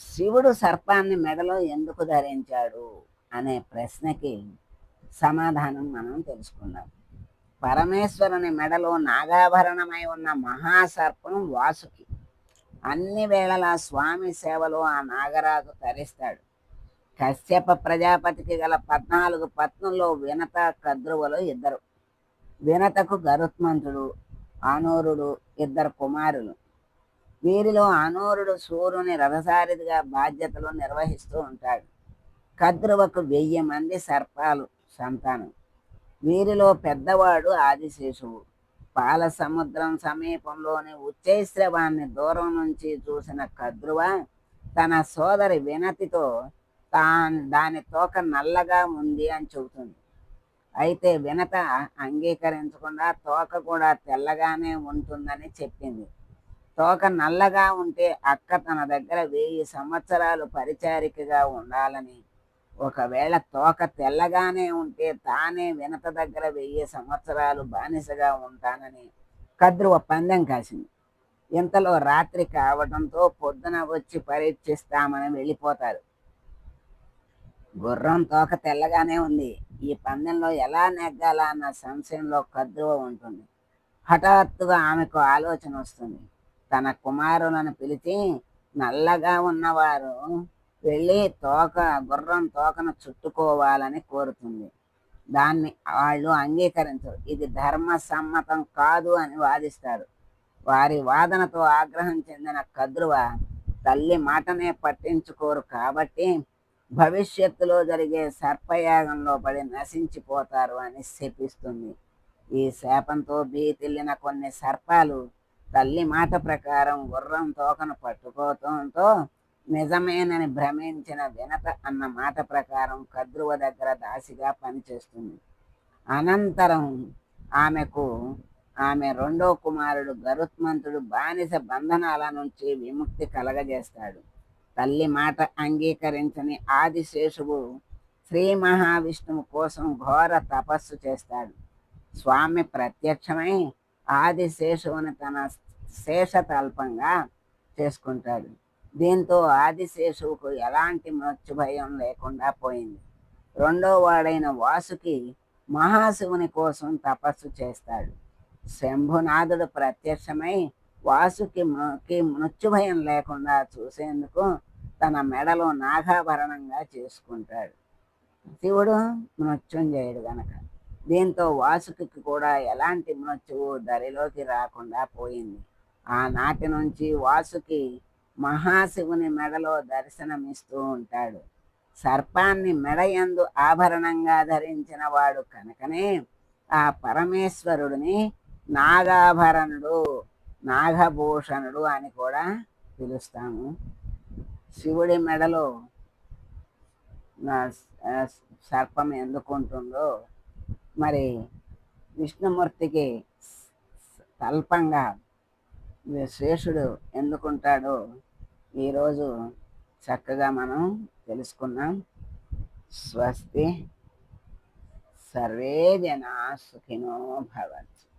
శివుడు సర్పాన్ని మెడలో ఎందుకు ధరించాడు అనే ప్రశ్నకి సమాధానం మనం తెలుసుకుందాం. పరమేశ్వరుని మెడలో నాగాభరణమై ఉన్న మహాసర్పం వాసుకి. అన్ని వేళలా స్వామి సేవలో ఆ నాగరాజు తరిస్తాడు. కశ్యప ప్రజాపతికి గల పద్నాలుగు పత్నుల్లో వినత కద్రువలు ఇద్దరు. వినతకు గరుత్మంతుడు ఆనూరుడు ఇద్దరు కుమారులు. వీరిలో అనూరుడు సూర్యుని రథసారిదిగా బాధ్యతలు నిర్వహిస్తూ ఉంటాడు. కద్రువకు వెయ్యి మంది సర్పాలు సంతానం. వీరిలో పెద్దవాడు ఆదిశేషువు. పాల సముద్రం సమీపంలోని ఉచ్చైశ్రవాన్ని దూరం నుంచి చూసిన కద్రువ తన సోదరి వినతితో తాన్ దాని తోక నల్లగా ఉంది అని చెబుతుంది. అయితే వినత అంగీకరించకుండా తోక కూడా తెల్లగానే ఉంటుందని చెప్పింది. తోక నల్లగా ఉంటే అక్క తన దగ్గర వెయ్యి సంవత్సరాలు పరిచారికగా ఉండాలని. ఒకవేళ తోక తెల్లగానే ఉంటే తానే వినత దగ్గర వెయ్యి సంవత్సరాలు బానిసగా ఉంటానని కద్రువ పందెం కాసింది. ఇంతలో రాత్రి కావడంతో పొద్దున వచ్చి పరీక్షిస్తామని వెళ్ళిపోతారు. గుర్రం తోక తెల్లగానే ఉంది. ఈ పందెంలో ఎలా నెగ్గాలా అన్న సంశయంలో కద్రువ ఉంటుంది. హఠాత్తుగా ఆమెకు ఆలోచన వస్తుంది. తన కుమారులను పిలిచి నల్లగా ఉన్నవారు వెళ్ళి తోక గుర్రం తోకను చుట్టుకోవాలని కోరుతుంది. దాన్ని వాళ్ళు అంగీకరించరు. ఇది ధర్మ సమ్మతం కాదు అని వాదిస్తారు. వారి వాదనతో ఆగ్రహం చెందిన కద్రువ తల్లి మాటనే పట్టించుకోరు కాబట్టి భవిష్యత్తులో జరిగే సర్పయాగంలో పడి నశించిపోతారు అని శపిస్తుంది. ఈ శాపంతో బీతిల్లిన కొన్ని సర్పాలు తల్లి మాట ప్రకారం గుర్రం తోకను పట్టుకోవటంతో నిజమేనని భ్రమించిన వినత అన్న మాట ప్రకారం కద్రువ దగ్గర దాసిగా పనిచేస్తుంది. అనంతరం ఆమెకు ఆమె రెండో కుమారుడు గరుత్మంతుడు బానిస బంధనాల నుంచి విముక్తి కలగజేస్తాడు. తల్లి మాట అంగీకరించని ఆదిశేషువు శ్రీ మహావిష్ణువు కోసం ఘోర తపస్సు చేస్తాడు. స్వామి ప్రత్యక్షమై ఆదిశేషువుని తన శేషతల్పంగా చేసుకుంటాడు. దీంతో ఆదిశేషువుకు ఎలాంటి మృత్యు భయం లేకుండా పోయింది. రెండో వాడైన వాసుకి మహాశివుని కోసం తపస్సు చేస్తాడు. శంభునాథుడు ప్రత్యక్షమై వాసుకి మృత్యు భయం లేకుండా చూసేందుకు తన మెడలో నాగాభరణంగా చేసుకుంటాడు. శివుడు మృత్యుంజయుడు గనక. దీంతో వాసుకి కూడా ఎలాంటి మృత్యువు దరిలోకి రాకుండా పోయింది. ఆనాటి నుంచి వాసుకి మహాశివుని మెడలో దర్శనమిస్తూ ఉంటాడు. సర్పాన్ని మెడయందు ఆభరణంగా ధరించిన వాడు కనుకనే ఆ పరమేశ్వరుడిని నాగాభరణుడు నాగభూషణుడు అని కూడా పిలుస్తాము. శివుడి మెడలో నా- సర్పం ఎందుకుంటుందో మరి విష్ణుమూర్తికి తల్పంగా విశ్వేషుడు ఎందుకుంటాడో ఈరోజు చక్కగా మనం తెలుసుకున్నాం స్వస్తి సర్వే జనా సుఖినో భవంతు.